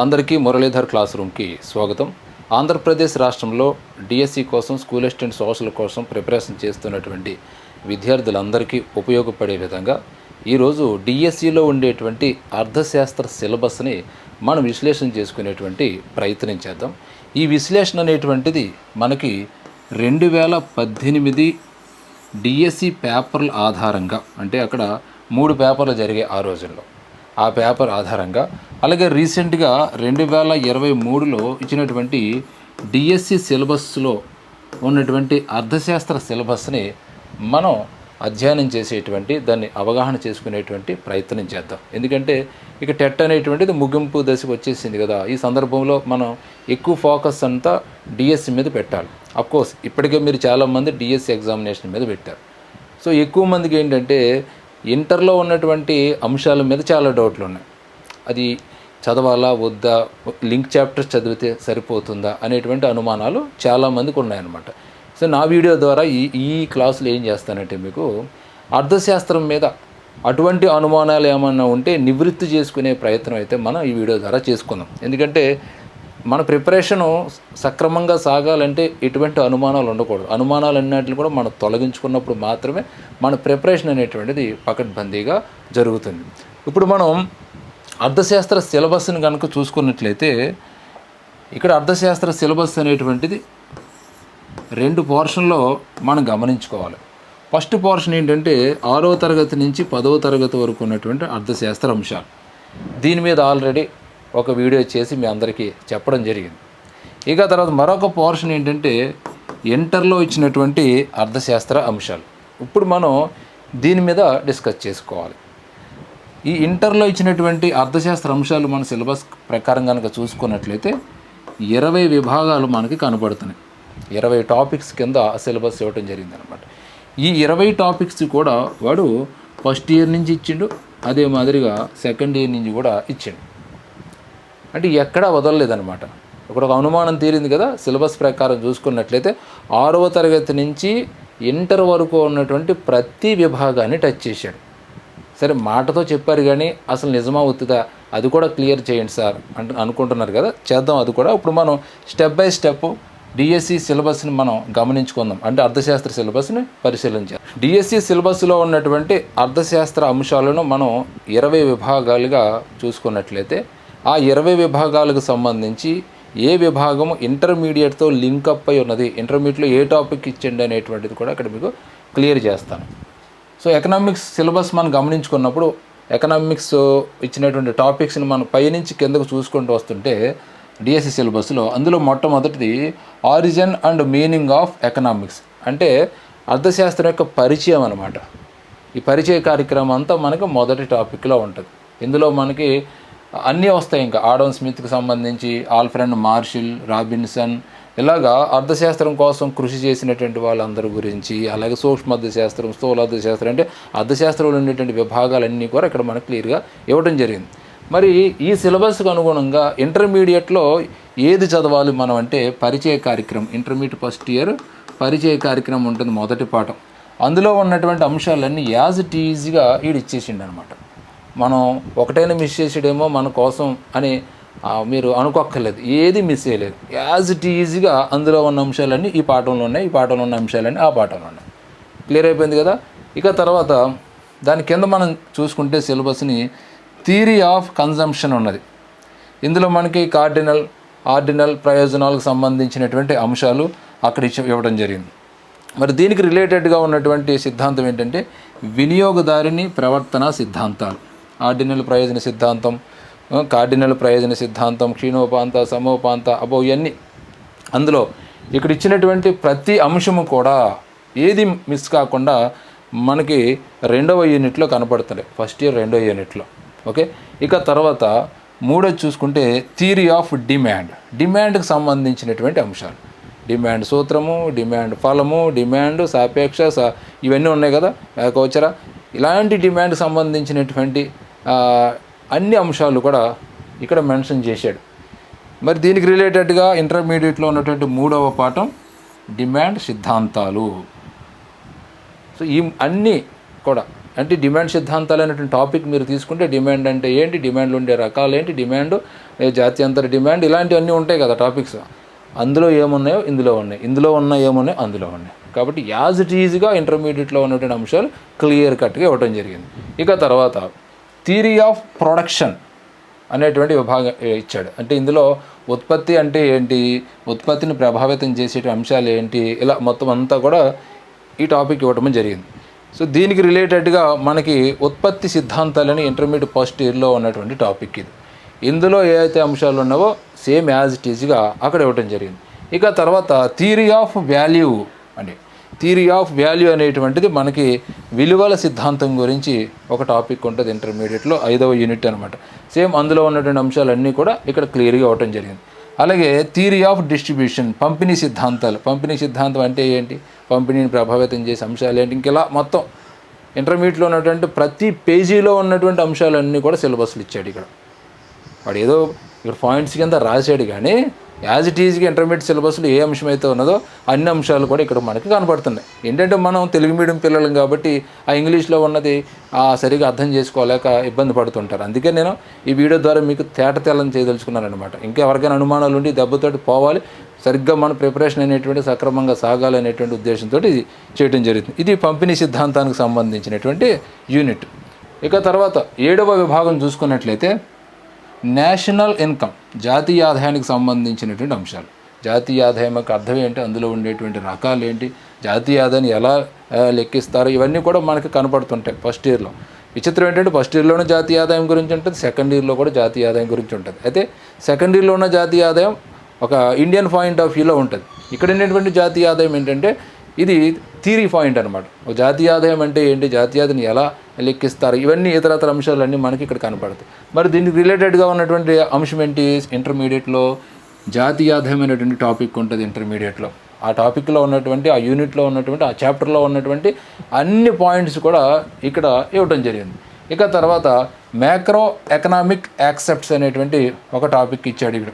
అందరికీ మురళీధర్ క్లాస్ రూమ్కి స్వాగతం. ఆంధ్రప్రదేశ్ రాష్ట్రంలో డిఎస్సి కోసం స్కూల్ అసిస్టెంట్ సోషల్ కోసం ప్రిపరేషన్ చేస్తున్నటువంటి విద్యార్థులందరికీ ఉపయోగపడే విధంగా ఈరోజు డిఎస్సిలో ఉండేటువంటి అర్థశాస్త్ర సిలబస్ని మనం విశ్లేషణ చేసుకునేటువంటి ప్రయత్నం చేద్దాం. ఈ విశ్లేషణ అనేటువంటిది మనకి రెండు వేల పద్దెనిమిది డిఎస్సి పేపర్ల ఆధారంగా అంటే అక్కడ మూడు పేపర్లు జరిగాయి ఆ రోజుల్లో. ఆ పేపర్ ఆధారంగా. అలాగే రీసెంట్గా రెండు వేల ఇరవై మూడులో ఇచ్చినటువంటి డిఎస్సి సిలబస్లో ఉన్నటువంటి అర్థశాస్త్ర సిలబస్ని మనం అధ్యయనం చేసేటువంటి దాన్ని అవగాహన చేసుకునేటువంటి ప్రయత్నం చేద్దాం. ఎందుకంటే ఇక టెట్ అనేటువంటిది ముగింపు దశకు వచ్చేసింది కదా. ఈ సందర్భంలో మనం ఎక్కువ ఫోకస్ అంతా డిఎస్సి మీద పెట్టాలి. అఫ్కోర్స్ ఇప్పటికే మీరు చాలామంది డిఎస్సి ఎగ్జామినేషన్ మీద పెట్టారు. సో ఎక్కువ మందికి ఏంటంటే ఇంటర్లో ఉన్నటువంటి అంశాల మీద చాలా డౌట్లు ఉన్నాయి. అది చదవాలా వద్దా లింక్ చాప్టర్స్ చదివితే సరిపోతుందా అనేటువంటి అనుమానాలు చాలామందికి ఉన్నాయన్నమాట. సో నా వీడియో ద్వారా ఈ ఈ క్లాసులు ఏం చేస్తానంటే మీకు అర్థశాస్త్రం మీద అటువంటి అనుమానాలు ఏమన్నా ఉంటే నివృత్తి చేసుకునే ప్రయత్నం అయితే మనం ఈ వీడియో ద్వారా చేసుకుందాం. ఎందుకంటే మన ప్రిపరేషను సక్రమంగా సాగాలంటే ఎటువంటి అనుమానాలు ఉండకూడదు. అనుమానాలు అన్నింటిని కూడా మనం తొలగించుకున్నప్పుడు మాత్రమే మన ప్రిపరేషన్ అనేటువంటిది పకడ్బందీగా జరుగుతుంది. ఇప్పుడు మనం అర్థశాస్త్ర సిలబస్ని కనుక చూసుకున్నట్లయితే ఇక్కడ అర్థశాస్త్ర సిలబస్ అనేటువంటిది రెండు పోర్షన్లో మనం గమనించుకోవాలి. ఫస్ట్ పోర్షన్ ఏంటంటే ఆరవ తరగతి నుంచి పదవ తరగతి వరకు ఉన్నటువంటి అర్థశాస్త్ర అంశాలు. దీని మీద ఆల్రెడీ ఒక వీడియో చేసి మీ అందరికీ చెప్పడం జరిగింది. ఇక తర్వాత మరొక పోర్షన్ ఏంటంటే ఇంటర్లో ఇచ్చినటువంటి అర్థశాస్త్ర అంశాలు. ఇప్పుడు మనం దీని మీద డిస్కస్ చేసుకోవాలి. ఈ ఇంటర్లో ఇచ్చినటువంటి అర్థశాస్త్ర అంశాలు మన సిలబస్ ప్రకారం కనుక చూసుకున్నట్లయితే ఇరవై విభాగాలు మనకి కనబడుతున్నాయి. ఇరవై టాపిక్స్ కింద సిలబస్ ఇవ్వడం జరిగింది అనమాట ఈ ఇరవై టాపిక్స్ కూడా వాడు ఫస్ట్ ఇయర్ నుంచి ఇచ్చిండు అదే మాదిరిగా సెకండ్ ఇయర్ నుంచి కూడా ఇచ్చిండు. అంటే ఎక్కడా వదలలేదనమాట ఇక్కడ ఒక అనుమానం తీరింది కదా సిలబస్ ప్రకారం చూసుకున్నట్లయితే ఆరవ తరగతి నుంచి ఇంటర్ వరకు ఉన్నటువంటి ప్రతి విభాగాన్ని టచ్ చేశాడు. సరే మాటతో చెప్పారు కానీ అసలు నిజమా అవుతుందా అది కూడా క్లియర్ చేయండి సార్ అంటే అనుకుంటున్నారు కదా చేద్దాం అది కూడా. ఇప్పుడు మనం స్టెప్ బై స్టెప్ డిఎస్సి సిలబస్ని మనం గమనించుకుందాం. అంటే అర్థశాస్త్ర సిలబస్ని పరిశీలించాలి డిఎస్సి సిలబస్లో ఉన్నటువంటి అర్థశాస్త్ర అంశాలను మనం ఇరవై విభాగాలుగా చూసుకున్నట్లయితే ఆ ఇరవై విభాగాలకు సంబంధించి ఏ విభాగం ఇంటర్మీడియట్తో లింకప్ అయి ఉన్నది ఇంటర్మీడియట్లో ఏ టాపిక్ ఇచ్చండి అనేటువంటిది కూడా ఇక్కడ మీకు క్లియర్ చేస్తాను. సో ఎకనామిక్స్ సిలబస్ మనం గమనించుకున్నప్పుడు ఎకనామిక్స్ ఇచ్చినటువంటి టాపిక్స్ని మనం పైనుంచి కిందకు చూసుకుంటూ వస్తుంటే డిఎస్సి సిలబస్లో అందులో మొట్టమొదటిది origin and meaning of economics. అంటే అర్థశాస్త్రం యొక్క పరిచయం అనమాట ఈ పరిచయ కార్యక్రమం అంతా మనకు మొదటి టాపిక్లో ఉంటుంది. ఇందులో మనకి అన్నీ వస్తాయి ఇంకా. ఆడమ్ స్మిత్కి సంబంధించి ఆల్ఫ్రెండ్ మార్షిల్ రాబిన్సన్. ఇలాగా అర్థశాస్త్రం కోసం కృషి చేసినటువంటి వాళ్ళందరి గురించి అలాగే సూక్ష్మ అర్థశాస్త్రం స్థూల అర్థశాస్త్రం అంటే అర్థశాస్త్రంలో ఉండేటువంటి విభాగాలన్నీ కూడా ఇక్కడ మనకు క్లియర్గా ఇవ్వడం జరిగింది. మరి ఈ సిలబస్కు అనుగుణంగా ఇంటర్మీడియట్లో ఏది చదవాలి మనం అంటే పరిచయ కార్యక్రమం. ఇంటర్మీడియట్ ఫస్ట్ ఇయర్ పరిచయ కార్యక్రమం ఉంటుంది మొదటి పాఠం. అందులో ఉన్నటువంటి అంశాలన్నీ యాజ్ ఇట్ ఈజీగా ఈడు ఇచ్చేసిండు అనమాట మనం ఒకటైనా మిస్ చేసాడేమో మన కోసం అని మీరు అనుకోక్కర్లేదు. ఏది మిస్ చేయలేదు. యాజ్ ఇట్ ఈజీగా అందులో ఉన్న అంశాలన్నీ ఈ పాఠంలో ఉన్నాయి ఈ పాఠంలో ఉన్న అంశాలన్నీ ఆ పాఠంలో ఉన్నాయి. క్లియర్ అయిపోయింది కదా? ఇక తర్వాత దాని కింద మనం చూసుకుంటే సిలబస్ని థియరీ ఆఫ్ కన్జంప్షన్ ఉన్నది. ఇందులో మనకి కార్డినల్ ఆర్డినల్ ప్రయోజనాలకు సంబంధించినటువంటి అంశాలు అక్కడ ఇచ్చి ఇవ్వడం జరిగింది. మరి దీనికి రిలేటెడ్గా ఉన్నటువంటి సిద్ధాంతం ఏంటంటే వినియోగదారిని ప్రవర్తన సిద్ధాంతాలు. ఆర్డినల్ ప్రయోజన సిద్ధాంతం కార్డినల్ ప్రయోజన సిద్ధాంతం క్షీణోపాంత సమోపాంత అబో ఇవన్నీ. అందులో ఇక్కడ ఇచ్చినటువంటి ప్రతి అంశము కూడా ఏది మిస్ కాకుండా మనకి రెండవ యూనిట్లో కనపడుతుంది ఫస్ట్ ఇయర్ రెండవ యూనిట్లో. ఓకే ఇక తర్వాత మూడోది చూసుకుంటే థియరీ ఆఫ్ డిమాండ్ డిమాండ్కి సంబంధించినటువంటి అంశాలు. డిమాండ్ సూత్రము డిమాండ్ ఫలము డిమాండ్ సాపేక్ష ఇవన్నీ ఉన్నాయి కదా కోచరా ఇలాంటి డిమాండ్ సంబంధించినటువంటి అన్ని అంశాలు కూడా ఇక్కడ మెన్షన్ చేశాడు. మరి దీనికి రిలేటెడ్గా ఇంటర్మీడియట్లో ఉన్నటువంటి మూడవ పాఠం డిమాండ్ సిద్ధాంతాలు. సో ఈ అన్నీ కూడా అంటే డిమాండ్ సిద్ధాంతాలు అనేటువంటి టాపిక్ మీరు తీసుకుంటే డిమాండ్ అంటే ఏంటి? డిమాండ్లు ఉండే రకాలు ఏంటి? డిమాండ్ ఏ జాత్యంతర డిమాండ్ ఇలాంటివన్నీ ఉంటాయి కదా టాపిక్స్. అందులో ఏమున్నాయో ఇందులో ఉన్నాయి. ఇందులో ఉన్న ఏమున్నాయో అందులో ఉన్నాయి. కాబట్టి యాజ్ ఇట్ ఈజ్గా ఇంటర్మీడియట్లో ఉన్నటువంటి అంశాలు క్లియర్ కట్గా ఇవ్వడం జరిగింది. ఇక తర్వాత థియరీ ఆఫ్ ప్రొడక్షన్ అనేటువంటి విభాగం ఇచ్చాడు. అంటే ఇందులో ఉత్పత్తి అంటే ఏంటి ఉత్పత్తిని ప్రభావితం చేసే అంశాలు ఏంటి ఇలా మొత్తం అంతా కూడా ఈ టాపిక్ ఇవ్వటం జరిగింది. సో దీనికి రిలేటెడ్గా మనకి ఉత్పత్తి సిద్ధాంతాలని ఇంటర్మీడియట్ ఫస్ట్ ఇయర్లో ఉన్నటువంటి టాపిక్ ఇది. ఇందులో ఏ అయితే అంశాలు ఉన్నావో సేమ్ యాజ్ ఇట్ ఈజ్గా అక్కడ ఇవ్వటం జరిగింది. ఇక తర్వాత థియరీ ఆఫ్ వాల్యూ అని. థియరీ ఆఫ్ వాల్యూ అనేటువంటిది మనకి విలువల సిద్ధాంతం గురించి ఒక టాపిక్ ఉంటుంది ఇంటర్మీడియట్లో ఐదవ యూనిట్ అనమాట సేమ్ అందులో ఉన్నటువంటి అంశాలన్నీ కూడా ఇక్కడ క్లియర్గా అవ్వటం జరిగింది. అలాగే థియరీ ఆఫ్ డిస్ట్రిబ్యూషన్ పంపిణీ సిద్ధాంతాలు. పంపిణీ సిద్ధాంతం అంటే ఏంటి? పంపిణీని ప్రభావితం చేసే అంశాలు ఏంటి? ఇంకెలా మొత్తం ఇంటర్మీడియట్లో ఉన్నటువంటి ప్రతి పేజీలో ఉన్నటువంటి అంశాలన్నీ కూడా సిలబస్లు ఇచ్చాడు ఇక్కడ. వాడు ఏదో ఇక్కడ పాయింట్స్ కింద రాశాడు కానీ యాజ్ ఇట్ ఈజ్గా ఇంటర్మీడియట్ సిలబస్లో ఏ అంశం అయితే ఉన్నదో అన్ని అంశాలు కూడా ఇక్కడ మనకి కనపడుతున్నాయి. ఏంటంటే మనం తెలుగు మీడియం పిల్లలం కాబట్టి ఆ ఇంగ్లీష్లో ఉన్నది ఆ సరిగా అర్థం చేసుకోలేక ఇబ్బంది పడుతుంటారు. అందుకే నేను ఈ వీడియో ద్వారా మీకు తేట తెల్లని చేయదలుచుకున్నాను అనమాట ఇంకా ఎవరికైనా అనుమానాలు ఉండి దెబ్బతోటి పోవాలి సరిగ్గా మన ప్రిపరేషన్ అనేటువంటి సక్రమంగా సాగాలి అనేటువంటి ఉద్దేశంతో ఇది చేయడం జరుగుతుంది. ఇది పంపిణీ సిద్ధాంతానికి సంబంధించినటువంటి యూనిట్. ఇక తర్వాత ఏడవ విభాగం చూసుకున్నట్లయితే నేషనల్ ఇన్కమ్ జాతీయ ఆదాయానికి సంబంధించినటువంటి అంశాలు. జాతీయ ఆదాయం యొక్క అర్థం ఏంటి? అందులో ఉండేటువంటి రకాలు ఏంటి? జాతీయ ఆదాయాన్ని ఎలా లెక్కిస్తారు? ఇవన్నీ కూడా మనకి కనపడుతుంటాయి ఫస్ట్ ఇయర్లో. విచిత్రం ఏంటంటే ఫస్ట్ ఇయర్లోనే జాతీయ ఆదాయం గురించి ఉంటుంది సెకండ్ ఇయర్లో కూడా జాతీయ ఆదాయం గురించి ఉంటుంది. అయితే సెకండ్ ఇయర్లో ఉన్న జాతీయ ఆదాయం ఒక ఇండియన్ పాయింట్ ఆఫ్ వ్యూలో ఉంటుంది. ఇక్కడ ఉన్నటువంటి జాతీయ ఆదాయం ఏంటంటే ఇది థీరీ పాయింట్ అనమాట ఒక జాతీయ ఆదాయం అంటే ఏంటి? జాతీయ ఎలా లెక్కిస్తారు? ఇవన్నీ ఇతరతర అంశాలన్నీ మనకి ఇక్కడ కనపడతాయి. మరి దీనికి రిలేటెడ్గా ఉన్నటువంటి అంశం ఏంటి? ఇంటర్మీడియట్లో జాతీయ ఆదాయం అనేటువంటి టాపిక్ ఉంటుంది ఇంటర్మీడియట్లో. ఆ టాపిక్లో ఉన్నటువంటి ఆ యూనిట్లో ఉన్నటువంటి ఆ చాప్టర్లో ఉన్నటువంటి అన్ని పాయింట్స్ కూడా ఇక్కడ ఇవ్వడం జరిగింది. ఇక తర్వాత మ్యాక్రో ఎకనామిక్ యాక్సెప్ట్స్ అనేటువంటి ఒక టాపిక్ ఇచ్చాడు ఇక్కడ.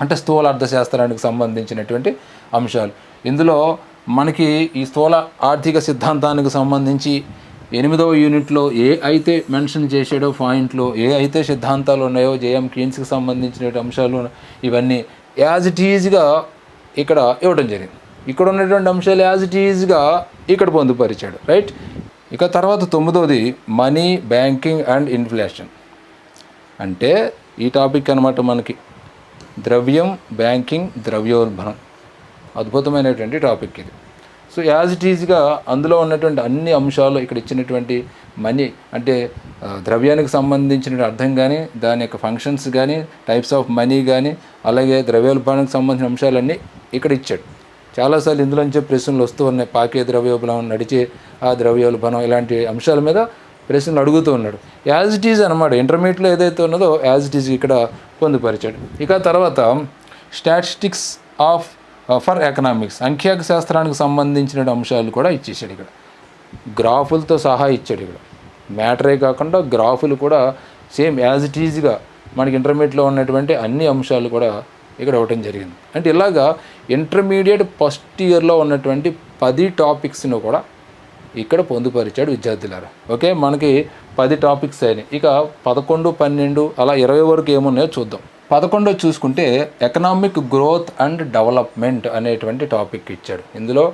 అంటే స్థూల అర్థశాస్త్రానికి సంబంధించినటువంటి అంశాలు. ఇందులో మనకి ఈ స్థూల ఆర్థిక సిద్ధాంతానికి సంబంధించి ఎనిమిదవ యూనిట్లో ఏ అయితే మెన్షన్ చేసాడో పాయింట్లో ఏ అయితే సిద్ధాంతాలు ఉన్నాయో జేఎం కీన్స్కి సంబంధించిన అంశాలు ఇవన్నీ యాజ్ ఇట్ ఈజ్గా ఇక్కడ ఇవ్వడం జరిగింది. ఇక్కడ ఉన్నటువంటి అంశాలు యాజ్ ఇట్ ఈజ్గా ఇక్కడ పొందుపరిచాడు రైట్ ఇక తర్వాత తొమ్మిదవది మనీ బ్యాంకింగ్ అండ్ ఇన్ఫ్లేషన్ అంటే ఈ టాపిక్ అనమాట మనకి. ద్రవ్యం బ్యాంకింగ్ ద్రవ్యోల్బణం. అద్భుతమైనటువంటి టాపిక్ ఇది. సో యాజ్ ఇట్ ఈజ్గా అందులో ఉన్నటువంటి అన్ని అంశాలు ఇక్కడ ఇచ్చినటువంటి మనీ అంటే ద్రవ్యానికి సంబంధించిన అర్థం కానీ దాని యొక్క ఫంక్షన్స్ కానీ టైప్స్ ఆఫ్ మనీ కానీ అలాగే ద్రవ్యోల్బణానికి సంబంధించిన అంశాలన్నీ ఇక్కడ ఇచ్చాడు. చాలాసార్లు ఇందులోంచే ప్రశ్నలు వస్తూ ఉన్నాయి. పాకే ద్రవ్యోల్బణం నడిచే ఆ ద్రవ్యోల్బణం ఇలాంటి అంశాల మీద ప్రశ్నలు అడుగుతూ ఉన్నాడు. యాజ్ ఇట్ ఈజ్ అనమాట ఇంటర్మీడియట్లో ఏదైతే ఉన్నదో యాజ్ ఇట్ ఈజ్ ఇక్కడ పొందుపరిచాడు. ఇక తర్వాత స్టాటిస్టిక్స్ ఆఫ్ ఫర్ ఎకనామిక్స్ అంఖ్యాక శాస్త్రానికి సంబంధించిన అంశాలు కూడా ఇచ్చేసాడు ఇక్కడ గ్రాఫులతో సహా ఇచ్చాడు ఇక్కడ మ్యాటరే కాకుండా గ్రాఫులు కూడా సేమ్ యాజ్ ఇట్ ఈజ్గా మనకి ఇంటర్మీడియట్లో ఉన్నటువంటి అన్ని అంశాలు కూడా ఇక్కడ ఇవ్వటం జరిగింది అంటే ఇలాగా ఇంటర్మీడియట్ ఫస్ట్ ఇయర్లో ఉన్నటువంటి పది టాపిక్స్ను కూడా ఇక్కడ పొందుపరిచాడు విద్యార్థులారా ఓకే మనకి పది టాపిక్స్ అయినాయి ఇక పదకొండు పన్నెండు అలా ఇరవై వరకు ఏమున్నాయో చూద్దాం పదకొండో చూసుకుంటే ఎకనామిక్ గ్రోత్ అండ్ డెవలప్మెంట్ అనేటువంటి టాపిక్ ఇచ్చాడు. ఇందులో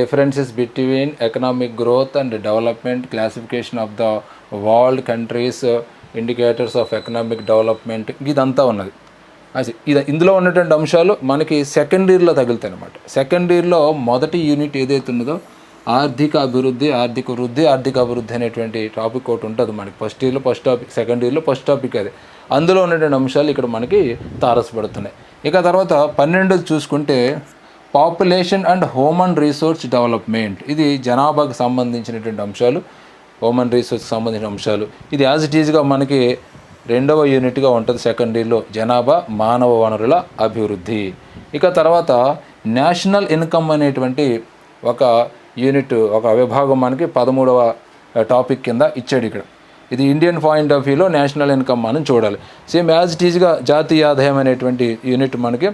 differences between economic growth and development classification of the world countries indicators of economic development ఇదంతా ఉన్నది. అది ఇది ఇందులో ఉన్నటువంటి అంశాలు మనకి సెకండ్ ఇయర్లో తగులుతాయి అనమాట సెకండ్ ఇయర్లో మొదటి యూనిట్ ఏదైతే ఉన్నదో ఆర్థిక అభివృద్ధి ఆర్థిక వృద్ధి ఆర్థిక అభివృద్ధి అనేటువంటి టాపిక్ ఒకటి ఉంటుంది మనకి. ఫస్ట్ ఇయర్లో ఫస్ట్ టాపిక్ సెకండ్ ఇయర్లో ఫస్ట్ టాపిక్ అది. అందులో ఉన్నటువంటి అంశాలు ఇక్కడ మనకి తారసపడుతున్నాయి. ఇక తర్వాత పన్నెండు చూసుకుంటే population and human resource development ఇది జనాభాకు సంబంధించినటువంటి అంశాలు హ్యూమన్ రీసోర్స్ సంబంధించిన అంశాలు. ఇది యాజ్ ఇట్ ఈజ్గా మనకి రెండవ యూనిట్గా ఉంటుంది సెకండ్ ఇయర్లో జనాభా మానవ వనరుల అభివృద్ధి. ఇక తర్వాత నేషనల్ ఇన్కమ్ అనేటువంటి ఒక యూనిట్ ఒక విభాగం మనకి పదమూడవ టాపిక్ కింద ఇచ్చాడు ఇక్కడ. ఇది ఇండియన్ పాయింట్ ఆఫ్ వ్యూలో నేషనల్ ఇన్కమ్ మనం చూడాలి. సేమ్ యాజ్ ఇట్ ఈజ్గా జాతీయ ఆదాయం అనేటువంటి యూనిట్ మనకి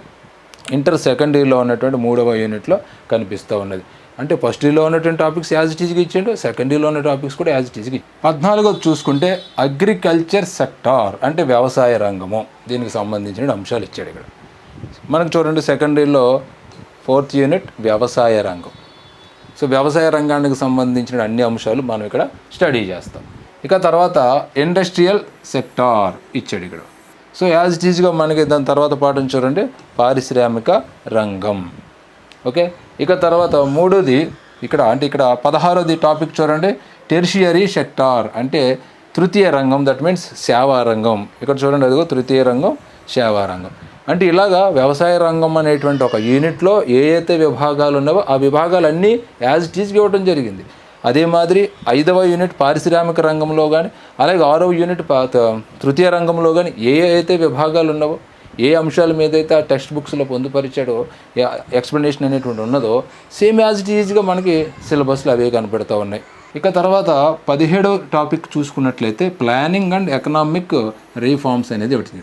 ఇంటర్ సెకండ్ ఇయర్లో ఉన్నటువంటి మూడవ యూనిట్లో కనిపిస్తూ ఉన్నది. అంటే ఫస్ట్ ఇయర్లో ఉన్నటువంటి టాపిక్స్ యాజ్ ఇట్ ఈజ్గా ఇచ్చిండు సెకండ్ ఇయర్లో ఉన్న టాపిక్స్ కూడా యాజ్ ఇట్ ఈజ్గా పద్నాలుగోది చూసుకుంటే అగ్రికల్చర్ సెక్టార్ అంటే వ్యవసాయ రంగము. దీనికి సంబంధించిన అంశాలు ఇచ్చాడు ఇక్కడ. మనకు చూడండి సెకండ్ ఇయర్లో ఫోర్త్ యూనిట్ వ్యవసాయ రంగం. సో వ్యవసాయ రంగానికి సంబంధించిన అన్ని అంశాలు మనం ఇక్కడ స్టడీ చేస్తాం. ఇక తర్వాత ఇండస్ట్రియల్ సెక్టార్ ఇచ్చాడు ఇక్కడ. సో యాజ్ ఇట్ ఈజ్గా మనకి దాని తర్వాత పాఠం చూడండి. పారిశ్రామిక రంగం. ఓకే? ఇక తర్వాత మూడోది ఇక్కడ అంటే ఇక్కడ పదహారోది టాపిక్ చూడండి. టెర్షియరీ సెక్టార్ అంటే తృతీయ రంగం దట్ మీన్స్ సేవా రంగం. ఇక్కడ చూడండి అదిగో తృతీయ రంగం సేవా రంగం. అంటే ఇలాగా వ్యవసాయ రంగం అనేటువంటి ఒక యూనిట్లో ఏ అయితే విభాగాలు ఉన్నావో ఆ విభాగాలన్నీ యాజ్ ఇట్ ఈజ్గా ఇవ్వడం జరిగింది. అదే మాదిరి ఐదవ యూనిట్ పారిశ్రామిక రంగంలో కానీ అలాగే ఆరవ యూనిట్ తృతీయ రంగంలో కానీ ఏ అయితే విభాగాలు ఉన్నావో ఏ అంశాల మీద అయితే ఆ టెక్స్ట్ బుక్స్లో పొందుపరిచాడో ఎక్స్ప్లెనేషన్ అనేటువంటి ఉన్నదో సేమ్ యాజ్ ఇట్ ఈజ్గా మనకి సిలబస్లో అవే కనపడుతూ ఉన్నాయి. ఇక తర్వాత పదిహేడవ టాపిక్ చూసుకున్నట్లయితే ప్లానింగ్ అండ్ ఎకనామిక్ రీఫార్మ్స్ అనేది ఒకటి.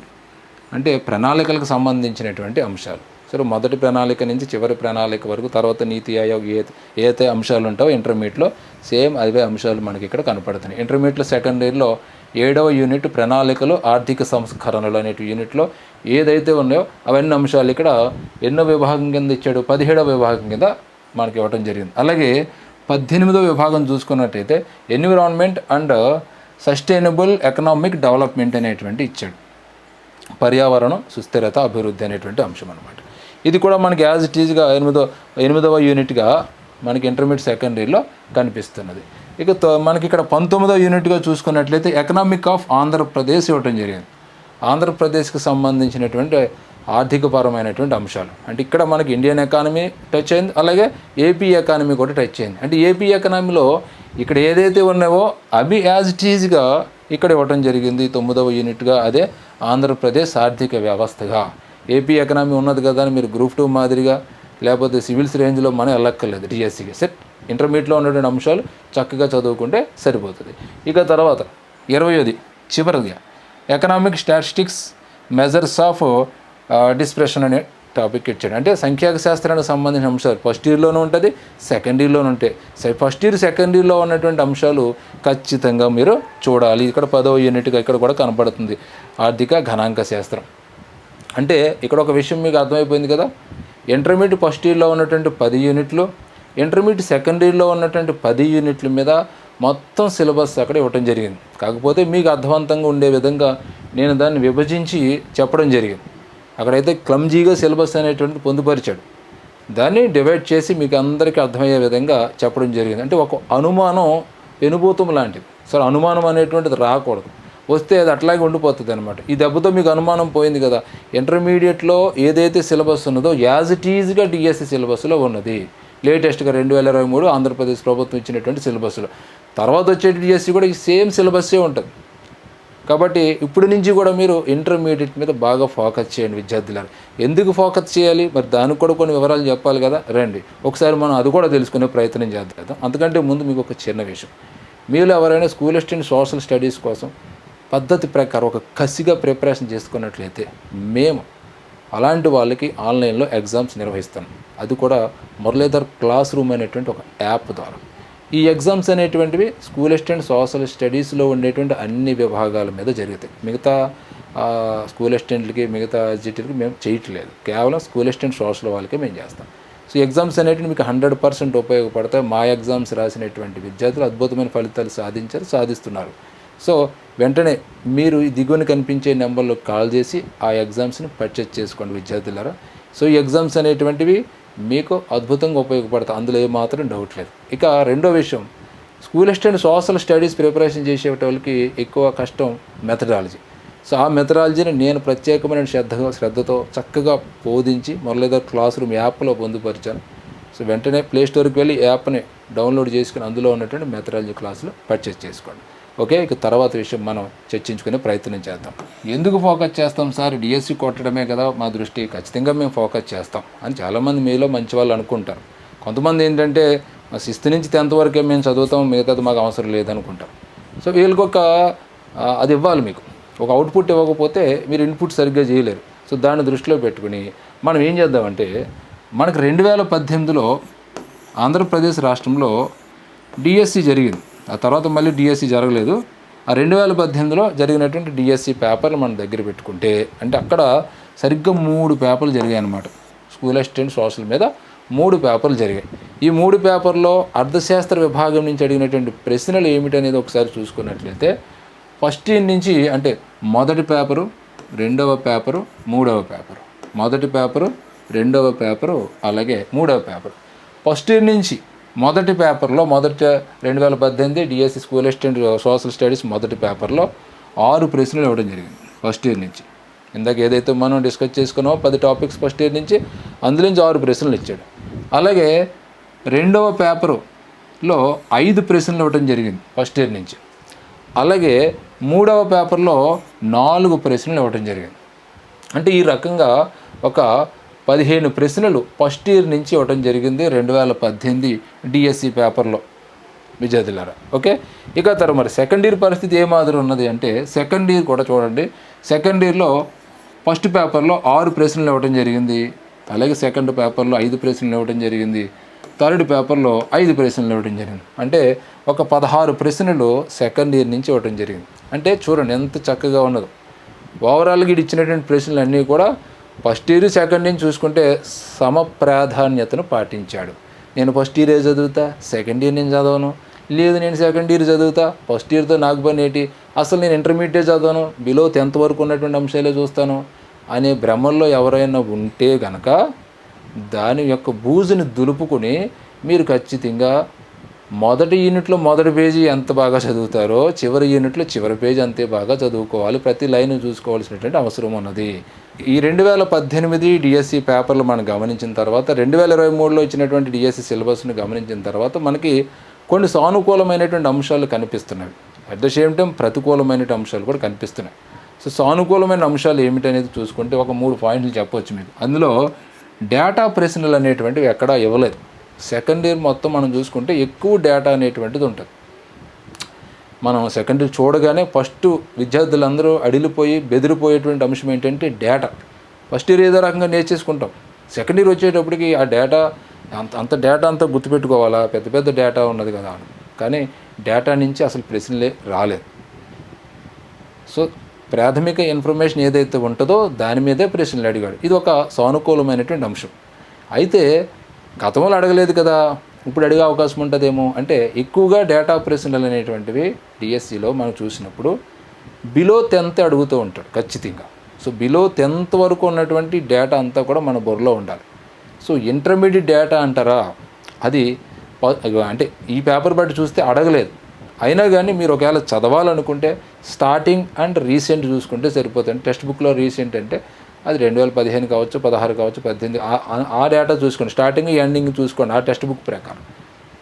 అంటే ప్రణాళికలకు సంబంధించినటువంటి అంశాలు. సరే మొదటి ప్రణాళిక నుంచి చివరి ప్రణాళిక వరకు తర్వాత నీతి ఆయోగ్ ఏ ఏదైతే అంశాలు ఉంటావో ఇంటర్మీడియట్లో సేమ్ అవే అంశాలు మనకి ఇక్కడ కనపడుతున్నాయి. ఇంటర్మీడియట్లో సెకండ్ ఇయర్లో ఏడవ యూనిట్ ప్రణాళికలు ఆర్థిక సంస్కరణలు అనే యూనిట్లో ఏదైతే ఉన్నాయో అవన్నీ అంశాలు ఇక్కడ ఎన్నో విభాగం కింద ఇచ్చాడు. పదిహేడవ విభాగం కింద మనకి ఇవ్వడం జరిగింది. అలాగే పద్దెనిమిదో విభాగం చూసుకున్నట్టయితే environment and sustainable economic development అనేటువంటి ఇచ్చాడు. పర్యావరణం సుస్థిరత అభివృద్ధి అనేటువంటి అంశం అనమాట ఇది కూడా మనకి యాజ్ ఇట్ ఈజ్గా ఎనిమిదో ఎనిమిదవ యూనిట్గా మనకి ఇంటర్మీడియట్ సెకండ్ ఇయర్లో కనిపిస్తున్నది. ఇక మనకి ఇక్కడ పంతొమ్మిదవ యూనిట్గా చూసుకున్నట్లయితే ఎకనామిక్ ఆఫ్ ఆంధ్రప్రదేశ్ ఇవ్వటం జరిగింది. ఆంధ్రప్రదేశ్కి సంబంధించినటువంటి ఆర్థికపరమైనటువంటి అంశాలు. అంటే ఇక్కడ మనకి ఇండియన్ ఎకానమీ టచ్ అయింది అలాగే ఏపీ ఎకానమీ కూడా టచ్ అయింది. అంటే ఏపీ ఎకానమీలో ఇక్కడ ఏదైతే ఉన్నావో అవి యాజ్ ఇట్ ఈజ్గా ఇక్కడ ఇవ్వటం జరిగింది తొమ్మిదవ యూనిట్గా అదే ఆంధ్రప్రదేశ్ ఆర్థిక వ్యవస్థగా. ఏపీ ఎకనామీ ఉన్నది కదా అని మీరు గ్రూప్ టూ మాదిరిగా లేకపోతే సివిల్స్ రేంజ్లో మనం వెళ్ళక్కర్లేదు టీఎస్సీకి సెట్ ఇంటర్మీడియట్లో ఉన్నటువంటి అంశాలు చక్కగా చదువుకుంటే సరిపోతుంది. ఇక తర్వాత ఇరవయోది చివరిగా economic statistics measures of dispersion అనే టాపిక్ ఇచ్చాడు. అంటే సంఖ్యాక శాస్త్రానికి సంబంధించిన అంశాలు. ఫస్ట్ ఇయర్లోనూ ఉంటుంది సెకండ్ ఇయర్లోనూ ఉంటాయి. సరే ఫస్ట్ ఇయర్ సెకండ్ ఇయర్లో ఉన్నటువంటి అంశాలు ఖచ్చితంగా మీరు చూడాలి. ఇక్కడ పదవ యూనిట్గా ఇక్కడ కూడా కనపడుతుంది. ఆర్థిక గణాంక శాస్త్రం. అంటే ఇక్కడ ఒక విషయం మీకు అర్థమైపోయింది కదా? ఇంటర్మీడియట్ ఫస్ట్ ఇయర్లో ఉన్నటువంటి పది యూనిట్లు ఇంటర్మీడియట్ సెకండ్ ఇయర్లో ఉన్నటువంటి పది యూనిట్ల మీద మొత్తం సిలబస్ అక్కడ ఇవ్వటం జరిగింది. కాకపోతే మీకు అర్థవంతంగా ఉండే విధంగా నేను దాన్ని విభజించి చెప్పడం జరిగింది. అక్కడైతే క్లమ్జీగా సిలబస్ అనేటువంటి పొందుపరిచాడు. దాన్ని డివైడ్ చేసి మీకు అందరికీ అర్థమయ్యే విధంగా చెప్పడం జరిగింది. అంటే ఒక అనుమానం పెనుభూతం లాంటిది. సరే అనుమానం అనేటువంటిది రాకూడదు. వస్తే అది అట్లాగే ఉండిపోతుంది అనమాట ఈ దెబ్బతో మీకు అనుమానం పోయింది కదా ఇంటర్మీడియట్లో ఏదైతే సిలబస్ ఉన్నదో యాజ్ ఇట్ ఈజ్గా డిఎస్సి సిలబస్లో ఉన్నది. లేటెస్ట్గా రెండు వేల ఇరవై మూడు ఆంధ్రప్రదేశ్ ప్రభుత్వం ఇచ్చినటువంటి సిలబస్లో. తర్వాత వచ్చే డిఎస్సి కూడా ఈ సేమ్ సిలబస్సే ఉంటుంది. కాబట్టి ఇప్పుడు నుంచి కూడా మీరు ఇంటర్మీడియట్ మీద బాగా ఫోకస్ చేయండి విద్యార్థులారు. ఎందుకు ఫోకస్ చేయాలి? మరి దానికి కూడా కొన్ని వివరాలు చెప్పాలి కదా. రండి. ఒకసారి మనం అది కూడా తెలుసుకునే ప్రయత్నం చేద్దాం. అందుకంటే ముందు మీకు ఒక చిన్న విషయం. మీలో ఎవరైనా స్కూల్ అసిస్టెంట్ సోషల్ స్టడీస్ కోసం పద్ధతి ప్రకారం ఒక కసిగా ప్రిపరేషన్ చేసుకున్నట్లయితే మేము అలాంటి వాళ్ళకి ఆన్లైన్లో ఎగ్జామ్స్ నిర్వహిస్తాం. అది కూడా మురళీధర్ క్లాస్ రూమ్ అనేటువంటి ఒక యాప్ ద్వారా. ఈ ఎగ్జామ్స్ అనేటువంటివి స్కూల్ అసిస్టెంట్ సోషల్ స్టడీస్లో ఉండేటువంటి అన్ని విభాగాల మీద జరుగుతాయి. మిగతా స్కూల్ అసిస్టెంట్లకి మిగతా జిటీలకి మేము చేయట్లేదు. కేవలం స్కూల్ అసిస్టెంట్ సోషల్ వాళ్ళకే మేము చేస్తాం. సో ఎగ్జామ్స్ అనేటివి మీకు హండ్రెడ్ పర్సెంట్ ఉపయోగపడతాయి. మా ఎగ్జామ్స్ రాసినటువంటి విద్యార్థులు అద్భుతమైన ఫలితాలు సాధించారు సాధిస్తున్నారు. సో వెంటనే మీరు దిగువని దిగువన కనిపించే నెంబర్లో కాల్ చేసి ఆ ఎగ్జామ్స్ని పర్చేజ్ చేసుకోండి విద్యార్థులారా. సో ఈ ఎగ్జామ్స్ అనేటువంటివి మీకు అద్భుతంగా ఉపయోగపడతాయి. అందులో ఏమాత్రం డౌట్ లేదు. ఇక రెండో విషయం. School assistant social studies preparation చేసే వాళ్ళకి ఎక్కువ కష్టం మెథడాలజీ. సో ఆ మెథడాలజీని నేను ప్రత్యేకమైన శ్రద్ధగా శ్రద్ధతో చక్కగా బోధించి మురళీధర్ క్లాస్ రూమ్ యాప్లో పొందుపరిచాను. సో వెంటనే ప్లే స్టోర్కి వెళ్ళి యాప్ని డౌన్లోడ్ చేసుకుని అందులో ఉన్నటువంటి మెథడాలజీ క్లాసులు పర్చేస్ చేసుకోండి. ఓకే? ఇక తర్వాత విషయం మనం చర్చించుకునే ప్రయత్నం చేద్దాం. ఎందుకు ఫోకస్ చేస్తాం సార్? డిఎస్సి కొట్టడమే కదా మా దృష్టి. ఖచ్చితంగా మేము ఫోకస్ చేస్తాం అని చాలామంది మీలో మంచి వాళ్ళు అనుకుంటారు. కొంతమంది ఏంటంటే మా సిక్స్త్ నుంచి టెన్త్ వరకే మేము చదువుతాం మిగతాది మాకు అవసరం లేదనుకుంటాం సో వీళ్ళకి ఒక అది ఇవ్వాలి మీకు. ఒక అవుట్పుట్ ఇవ్వకపోతే మీరు ఇన్పుట్ సరిగ్గా చేయలేరు. సో దాన్ని దృష్టిలో పెట్టుకుని మనం ఏం చేద్దామంటే మనకు రెండు వేల పద్దెనిమిదిలో ఆంధ్రప్రదేశ్ రాష్ట్రంలో డిఎస్సి జరిగింది. ఆ తర్వాత మళ్ళీ డిఎస్సి జరగలేదు. ఆ రెండు వేల పద్దెనిమిదిలో జరిగినటువంటి డిఎస్సి పేపర్లు మన దగ్గర పెట్టుకుంటే అంటే అక్కడ సరిగ్గా మూడు పేపర్లు జరిగాయి అన్నమాట స్కూల్ అసిస్టెంట్ సోషల్ మీద మూడు పేపర్లు జరిగాయి. ఈ మూడు పేపర్లో అర్థశాస్త్ర విభాగం నుంచి అడిగినటువంటి ప్రశ్నలు ఏమిటనేది ఒకసారి చూసుకున్నట్లయితే ఫస్ట్ ఇయర్ నుంచి అంటే మొదటి పేపరు రెండవ పేపరు మూడవ పేపరు. మొదటి పేపరు రెండవ పేపరు అలాగే మూడవ పేపరు. ఫస్ట్ ఇయర్ నుంచి మొదటి పేపర్లో మొదటి రెండు వేల పద్దెనిమిది DSC school assistant social studies మొదటి పేపర్లో ఆరు ప్రశ్నలు ఇవ్వడం జరిగింది ఫస్ట్ ఇయర్ నుంచి. ఇందాక ఏదైతే మనం డిస్కస్ చేసుకున్నామో పది టాపిక్స్ ఫస్ట్ ఇయర్ నుంచి అందులో నుంచి ఆరు ప్రశ్నలు ఇచ్చాడు. అలాగే రెండవ పేపరులో ఐదు ప్రశ్నలు ఇవ్వడం జరిగింది ఫస్ట్ ఇయర్ నుంచి. అలాగే మూడవ పేపర్లో నాలుగు ప్రశ్నలు ఇవ్వడం జరిగింది. అంటే ఈ రకంగా ఒక పదిహేను ప్రశ్నలు ఫస్ట్ ఇయర్ నుంచి ఇవ్వడం జరిగింది రెండు వేల పద్దెనిమిది డిఎస్సి పేపర్లో. విద్యార్థులారా ఓకే? ఇక తర్వాత మరి సెకండ్ ఇయర్ పరిస్థితి ఏ మాదిరి ఉన్నది అంటే సెకండ్ ఇయర్ కూడా చూడండి. సెకండ్ ఇయర్లో ఫస్ట్ పేపర్లో ఆరు ప్రశ్నలు ఇవ్వడం జరిగింది. అలాగే సెకండ్ పేపర్లో ఐదు ప్రశ్నలు ఇవ్వడం జరిగింది. థర్డ్ పేపర్లో ఐదు ప్రశ్నలు ఇవ్వడం జరిగింది. అంటే ఒక పదహారు ప్రశ్నలు సెకండ్ ఇయర్ నుంచి ఇవ్వడం జరిగింది. అంటే చూడండి ఎంత చక్కగా ఉన్నదో. ఓవరాల్గా ఇచ్చినటువంటి ప్రశ్నలు అన్నీ కూడా ఫస్ట్ ఇయర్ సెకండ్ ఇయర్ చూసుకుంటే సమ ప్రాధాన్యతను పాటించాడు. నేను ఫస్ట్ ఇయర్ చదువుతా? సెకండ్ ఇయర్ నేను చదవను. లేదు నేను సెకండ్ ఇయర్ చదువుతా? ఫస్ట్ ఇయర్తో నాకు పని ఏంటి? అసలు నేను ఇంటర్మీడియట్ చదవను. బిలో టెన్త్ వరకు ఉన్నటువంటి అంశాలే చూస్తాను. అనే భ్రమల్లో ఎవరైనా ఉంటే గనక దాని యొక్క బూజుని దులుపుకుని మీరు ఖచ్చితంగా మొదటి యూనిట్లో మొదటి పేజీ ఎంత బాగా చదువుతారో చివరి యూనిట్లో చివరి పేజీ అంతే బాగా చదువుకోవాలి. ప్రతి లైన్ చూసుకోవాల్సినటువంటి అవసరం ఉన్నది. ఈ రెండు వేల పద్దెనిమిది డిఎస్సి పేపర్లు మనం గమనించిన తర్వాత రెండు వేల ఇరవై మూడులో ఇచ్చినటువంటి డిఎస్సి సిలబస్ని గమనించిన తర్వాత మనకి కొన్ని సానుకూలమైనటువంటి అంశాలు కనిపిస్తున్నాయి. అట్ ద సేమ్ టైం ప్రతికూలమైన అంశాలు కూడా కనిపిస్తున్నాయి. సో సానుకూలమైన అంశాలు ఏమిటనేది చూసుకుంటే ఒక మూడు పాయింట్లు చెప్పవచ్చు మీకు. అందులో డేటా ప్రశ్నలు అనేటువంటివి ఎక్కడా ఇవ్వలేదు. సెకండ్ ఇయర్ మొత్తం మనం చూసుకుంటే ఎక్కువ డేటా అనేటువంటిది ఉంటుంది. మనం సెకండ్ ఇయర్ చూడగానే ఫస్ట్ విద్యార్థులందరూ అడిలిపోయి బెదిరిపోయేటువంటి అంశం ఏంటంటే డేటా ఫస్ట్ ఇయర్ ఏదో రకంగా నేర్చేసుకుంటాం. సెకండ్ ఇయర్ వచ్చేటప్పటికి ఆ డేటా అంత అంత డేటా అంతా గుర్తుపెట్టుకోవాలా? పెద్ద పెద్ద డేటా ఉన్నది కదా అని. కానీ డేటా నుంచి అసలు ప్రశ్నలే రాలేదు. సో ప్రాథమిక ఇన్ఫర్మేషన్ ఏదైతే ఉంటుందో దాని మీదే ప్రశ్నలు అడిగాడు. ఇది ఒక సానుకూలమైనటువంటి అంశం. అయితే గతంలో అడగలేదు కదా. ఇప్పుడు అడిగే అవకాశం ఉంటుందేమో. అంటే ఎక్కువగా డేటా ప్రశ్నలు అనేటువంటివి డిఎస్సిలో మనం చూసినప్పుడు బిలో టెన్త్ అడుగుతూ ఉంటాడు ఖచ్చితంగా. సో బిలో టెన్త్ వరకు ఉన్నటువంటి డేటా అంతా కూడా మన బుర్రలో ఉండాలి. సో ఇంటర్మీడియట్ డేటా అంటారా? అది అంటే ఈ పేపర్ బట్టి చూస్తే అడగలేదు. అయినా కానీ మీరు ఒకవేళ చదవాలనుకుంటే స్టార్టింగ్ అండ్ రీసెంట్ చూసుకుంటే సరిపోతుంది. టెక్స్ట్ బుక్లో రీసెంట్ అంటే అది రెండు వేల పదిహేను కావచ్చు పదహారు కావచ్చు పద్దెనిమిది ఆ- డేటా చూసుకోండి. స్టార్టింగ్ ఎండింగ్ చూసుకోండి. ఆ టెక్స్ట్ బుక్ ప్రకారం.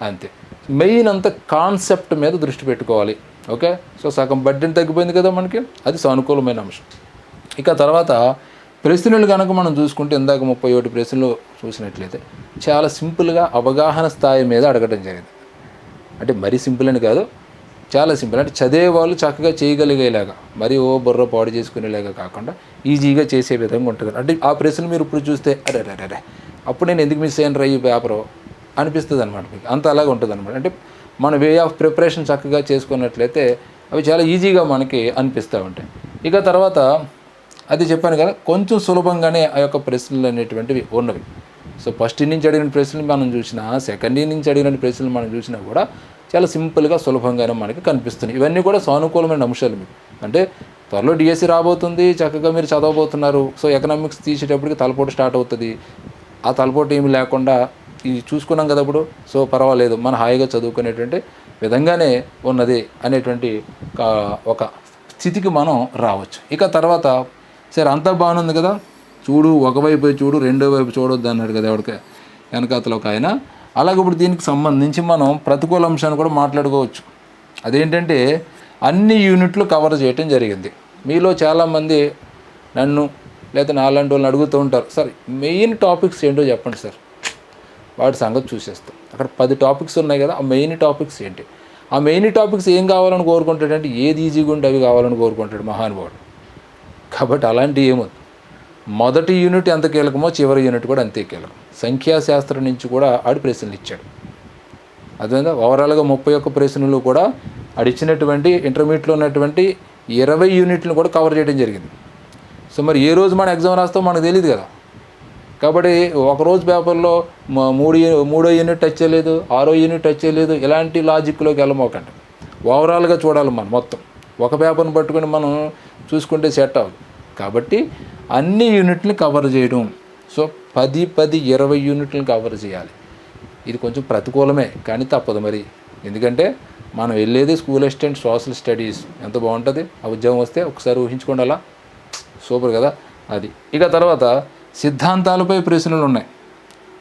అంతే. మెయిన్ అంత కాన్సెప్ట్ మీద దృష్టి పెట్టుకోవాలి. ఓకే సో సగం బడ్జెట్ తగ్గిపోయింది కదా మనకి? అది సానుకూలమైన అంశం. ఇక తర్వాత ప్రశ్నలు కనుక మనం చూసుకుంటే ఇందాక ముప్పై ఒకటి ప్రశ్నలు చూసినట్లయితే చాలా సింపుల్గా అవగాహన స్థాయి మీద అడగడం జరిగింది. అంటే మరీ సింపుల్ అని కాదు చాలా సింపుల్. అంటే చదివేవాళ్ళు చక్కగా చేయగలిగేలాగా మరి ఓ బుర్ర పాడు చేసుకునేలాగా కాకుండా ఈజీగా చేసే విధంగా ఉంటుంది. అంటే ఆ ప్రశ్నలు మీరు ఇప్పుడు చూస్తే అరే అరే అరే అప్పుడు నేను ఎందుకు మిస్ అయ్యాను రా ఈ పేపరు అనిపిస్తుంది అనమాట మీకు. అంత అలాగే ఉంటుంది అనమాట అంటే మన వే ఆఫ్ ప్రిపరేషన్ చక్కగా చేసుకున్నట్లయితే అవి చాలా ఈజీగా మనకి అనిపిస్తూ ఉంటాయి. ఇక తర్వాత అది చెప్పాను కదా కొంచెం సులభంగానే ఆ యొక్క ప్రశ్నలు అనేటువంటివి ఉన్నవి. సో ఫస్ట్ ఇయర్ నుంచి అడిగిన ప్రశ్నలు మనం చూసినా సెకండ్ ఇయర్ నుంచి అడిగిన ప్రశ్నలు మనం చూసినా కూడా చాలా సింపుల్గా సులభంగానే మనకి కనిపిస్తున్నాయి. ఇవన్నీ కూడా సానుకూలమైన అంశాలు మీకు. అంటే త్వరలో డిఎస్సి రాబోతుంది చక్కగా మీరు చదవబోతున్నారు. సో ఎకనామిక్స్ తీసేటప్పటికి తలపోటు స్టార్ట్ అవుతుంది. ఆ తలపోటు ఏమి లేకుండా ఇది చూసుకున్నాం కదా ఇప్పుడు. సో పర్వాలేదు. మన హాయిగా చదువుకునేటువంటి విధంగానే ఉన్నది అనేటువంటి ఒక- ఒక స్థితికి మనం రావచ్చు. ఇక తర్వాత సరే అంతా బాగుంది కదా. చూడు ఒకవైపు చూడు రెండో వైపు చూడొద్దు అన్నాడు కదా ఎవరికి వెనకాతలో ఒక ఆయన. అలాగే ఇప్పుడు దీనికి సంబంధించి మనం ప్రతికూల అంశాన్ని కూడా మాట్లాడుకోవచ్చు. అదేంటంటే అన్ని యూనిట్లు కవర్ చేయటం జరిగింది. మీలో చాలామంది నన్ను లేదా నాలాంటి వాళ్ళని అడుగుతూ ఉంటారు సార్ మెయిన్ టాపిక్స్ ఏంటో చెప్పండి సార్. వాటి సంగతి చూసేస్తాం. అక్కడ పది టాపిక్స్ ఉన్నాయి కదా ఆ మెయిన్ టాపిక్స్ ఏంటి? ఆ మెయిన్ టాపిక్స్ ఏం కావాలని కోరుకుంటాడంటే ఏది ఈజీగా ఉంటే అవి కావాలని కోరుకుంటాడు మహానుభావుడు. కాబట్టి అలాంటివి ఏమొద్దు. మొదటి యూనిట్ ఎంత కీలకమో చివరి యూనిట్ కూడా అంతే కీలకం. సంఖ్యాశాస్త్రం నుంచి కూడా ఆడి ప్రశ్నలు ఇచ్చాడు. అదేవిధంగా ఓవరాల్గా ముప్పై ఒక్క ప్రశ్నలు కూడా అడిచినటువంటి ఇంటర్మీడియట్లో ఉన్నటువంటి ఇరవై యూనిట్లను కూడా కవర్ చేయడం జరిగింది. సో మరి ఏ రోజు మన ఎగ్జామ్ రాస్తామో మనకు తెలియదు కదా. కాబట్టి ఒకరోజు పేపర్లో మూడు మూడో యూనిట్ టచ్ చేయలేదు ఆరో యూనిట్ టచ్ చేయలేదు ఇలాంటి లాజిక్లోకి వెళ్ళమోకండి. ఓవరాల్గా చూడాలి మనం మొత్తం. ఒక పేపర్ని పట్టుకొని మనం చూసుకుంటే సెట్ అవ్వదు. కాబట్టి అన్ని యూనిట్లను కవర్ చేయడం. సో పది పది ఇరవై యూనిట్లను కవర్ చేయాలి. ఇది కొంచెం ప్రతికూలమే కానీ తప్పదు మరి. ఎందుకంటే మనం వెళ్ళేది స్కూల్ అసిస్టెంట్ సోషల్ స్టడీస్. ఎంత బాగుంటుంది? ఆ ఉద్యోగం వస్తే ఒకసారి ఊహించుకోండి అలా. సూపర్ కదా అది. ఇక తర్వాత సిద్ధాంతాలపై ప్రశ్నలు ఉన్నాయి.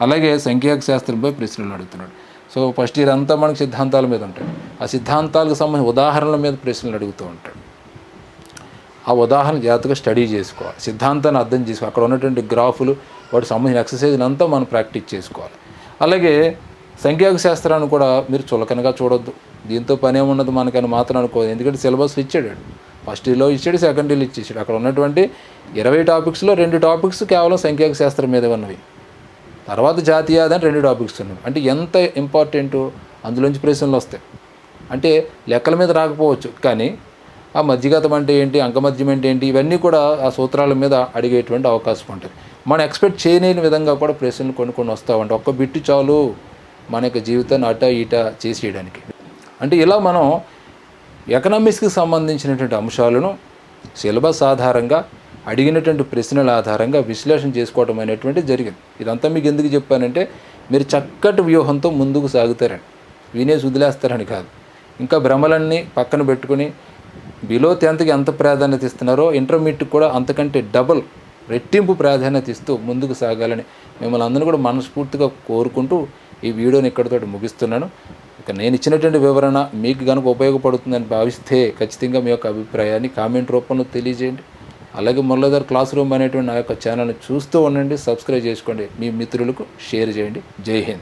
అలాగే సంఖ్యాక శాస్త్రంపై ప్రశ్నలు అడుగుతున్నాడు. సో ఫస్ట్ ఇయర్ అంతా మనకు సిద్ధాంతాల మీద ఉంటాడు ఆ సిద్ధాంతాలకు సంబంధించిన ఉదాహరణల మీద ప్రశ్నలు అడుగుతూ ఉంటాడు. ఆ ఉదాహరణ జాగ్రత్తగా స్టడీ చేసుకోవాలి సిద్ధాంతాన్ని అర్థం చేసుకోవాలి అక్కడ ఉన్నటువంటి గ్రాఫులు వాటికి సంబంధించిన ఎక్సర్సైజ్ అంతా మనం ప్రాక్టీస్ చేసుకోవాలి. అలాగే సంఖ్యాక శాస్త్రాన్ని కూడా మీరు చులకనగా చూడొద్దు. దీంతో పనే ఉన్నది మనకని మాత్రం అనుకోదు ఎందుకంటే సిలబస్లు ఇచ్చాడు ఫస్ట్ ఇయర్లో ఇచ్చాడు సెకండ్ ఇయర్లో ఇచ్చేసాడు. అక్కడ ఉన్నటువంటి ఇరవై టాపిక్స్లో రెండు టాపిక్స్ కేవలం సంఖ్యాక శాస్త్రం మీద ఉన్నవి. తర్వాత జాతీయాదని రెండు టాపిక్స్ ఉన్నాయి అంటే ఎంత ఇంపార్టెంట్? అందులోంచి ప్రశ్నలు వస్తాయి. అంటే లెక్కల మీద రాకపోవచ్చు. కానీ ఆ మధ్యగతం అంటే ఏంటి అంకమధ్యం అంటే ఏంటి ఇవన్నీ కూడా ఆ సూత్రాల మీద అడిగేటువంటి అవకాశం ఉంటుంది. మనం ఎక్స్పెక్ట్ చేయలేని విధంగా కూడా ప్రశ్నలు కొన్ని కొన్ని వస్తూ ఉంటాయి. ఒక్క బిట్టు చాలు మన యొక్క జీవితాన్ని అట ఇట చేసేయడానికి. అంటే ఇలా మనం ఎకనామిక్స్కి సంబంధించినటువంటి అంశాలను సిలబస్ ఆధారంగా అడిగినటువంటి ప్రశ్నల ఆధారంగా విశ్లేషణ చేసుకోవడం అనేటువంటి జరిగింది. ఇదంతా మీకు ఎందుకు చెప్పానంటే మీరు చక్కటి వ్యూహంతో ముందుకు సాగుతారని. వినేసి వదిలేస్తారని కాదు. ఇంకా భ్రమలన్నీ పక్కన పెట్టుకుని బిలో టెన్త్కి ఎంత ప్రాధాన్యత ఇస్తున్నారో ఇంటర్మీడియట్ కూడా అంతకంటే డబుల్ రెట్టింపు ప్రాధాన్యత ఇస్తూ ముందుకు సాగాలని మిమ్మల్ని అందరూ కూడా మనస్ఫూర్తిగా కోరుకుంటూ ఈ వీడియోని ఇక్కడితో ముగిస్తున్నాను. ఇక నేను ఇచ్చినటువంటి వివరణ మీకు కనుక ఉపయోగపడుతుందని భావిస్తే ఖచ్చితంగా మీ యొక్క అభిప్రాయాన్ని కామెంట్ రూపంలో తెలియజేయండి. అలాగే మురళీధర్ క్లాస్ రూమ్ అనేటువంటి నా యొక్క ఛానల్ని చూస్తూ ఉండండి సబ్స్క్రైబ్ చేసుకోండి. మీ మిత్రులకు షేర్ చేయండి. జై హింద్.